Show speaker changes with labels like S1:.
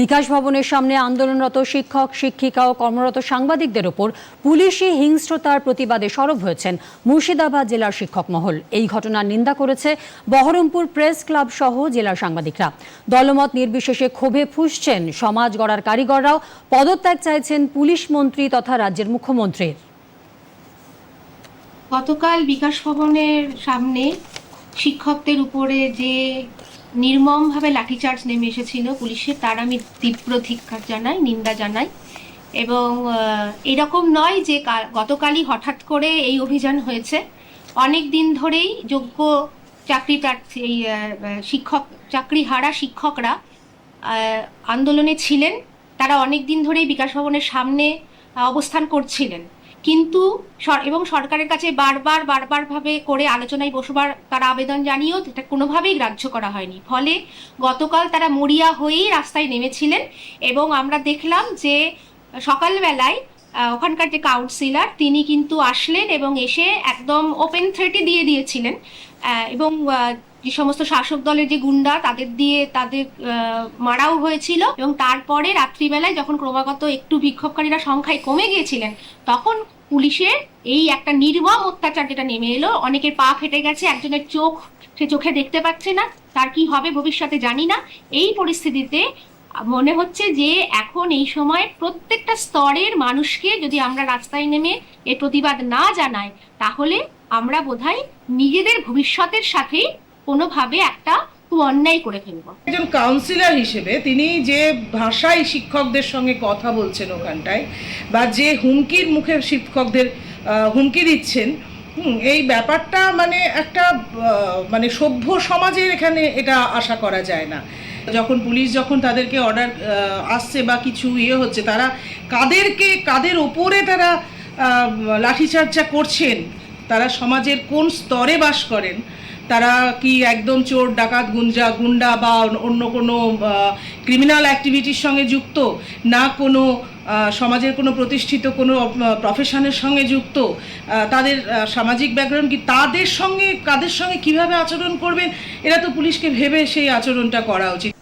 S1: বিকাশ ভবনের সামনে আন্দোলনরত শিক্ষক, শিক্ষিকা ও কর্মরত সাংবাদিকদের ওপর পুলিশি হিংস্রতার প্রতিবাদে সরব হয়েছেন মুর্শিদাবাদ জেলার শিক্ষক মহল। এই ঘটনার নিন্দা করেছে বহরমপুর প্রেস ক্লাব সহ জেলার সাংবাদিকরা। দলমত নির্বিশেষে ক্ষোভে ফুসছেন সমাজ গড়ার কারিগররাও। পদত্যাগ চাইছেন পুলিশ মন্ত্রী তথা রাজ্যের মুখ্যমন্ত্রীর।
S2: গতকাল বিকাশ ভবনের সামনে শিক্ষকদের উপরে যে নির্মমভাবে লাঠিচার্জ নেমে এসেছিল পুলিশের তার আমি তীব্র ধিক্কার জানাই, নিন্দা জানাই। এবং এরকম নয় যে গতকালই হঠাৎ করে এই অভিযান হয়েছে। অনেক দিন ধরেই যোগ্য চাকরি প্রার্থী, এই শিক্ষক, চাকরি হারা শিক্ষকরা আন্দোলনে ছিলেন। তারা অনেক দিন ধরেই বিকাশ ভবনের সামনে অবস্থান করছিলেন। কিন্তু এবং সরকারের কাছে বারবার বারবার ভাবে করে আলোচনায় বসবার তারা আবেদন জানিয়েও এটা কোনোভাবেই গ্রাহ্য করা হয়নি। ফলে গতকাল তারা মরিয়া হয়েই রাস্তায় নেমেছিলেন এবং আমরা দেখলাম যে সকালবেলায় ওখানকার যে কাউন্সিলর তিনি কিন্তু আসলেন এবং এসে একদম ওপেন থ্রেটই দিয়ে দিয়েছিলেন। এবং যে সমস্ত শাসক দলের যে গুন্ডা, তাদের দিয়ে তাদের মারাও হয়েছিল এবং তারপরে রাত্রিবেলায় যখন ক্রমাগত একটু বিক্ষোভকারীরা সংখ্যায় কমে গিয়েছিলেন, তখন পুলিশের এই একটা নির্মম অত্যাচার যেটা নেমে এলো, অনেকের পা ফেটে গেছে, একজনের চোখ, সে চোখে দেখতে পাচ্ছে না, তার কি হবে ভবিষ্যতে জানি না। এই পরিস্থিতিতে মনে হচ্ছে যে এখন এই সময় প্রত্যেকটা স্তরের মানুষকে যদি আমরা রাস্তায় নেমে এর প্রতিবাদ না জানাই, তাহলে আমরা বোধহয় নিজেদের ভবিষ্যতের সাথেই কোনোভাবে একটা অন্যায় করে ফেলব।
S3: একজন কাউন্সিলর হিসেবে তিনি যে ভাষায় শিক্ষকদের সঙ্গে কথা বলছেন ওখানটায়, বা যে হুমকির মুখে শিক্ষকদের হুমকি দিচ্ছেন হুম, এই ব্যাপারটা মানে একটা মানে সভ্য সমাজের এখানে এটা আশা করা যায় না। যখন পুলিশ যখন তাদেরকে অর্ডার আসছে বা কিছু ইয়ে হচ্ছে তারা কাদেরকে কাদের ওপরে তারা লাঠিচার্জা করছেন তারা সমাজের কোন স্তরে বাস করেন তারা কি একদম চোর, ডাকাত, গুঞ্জা, গুন্ডা বা অন্য কোনো ক্রিমিনাল অ্যাক্টিভিটির সঙ্গে যুক্ত? না কোনো সমাজের কোনো প্রতিষ্ঠিত কোনো প্রফেশনের সঙ্গে যুক্ত? তাদের সামাজিক ব্যাকগ্রাউন্ড কি তাদের সঙ্গে, কাদের সঙ্গে কীভাবে আচরণ করবেন? এরা তো পুলিশকে ভেবে সেই আচরণটা করা উচিত।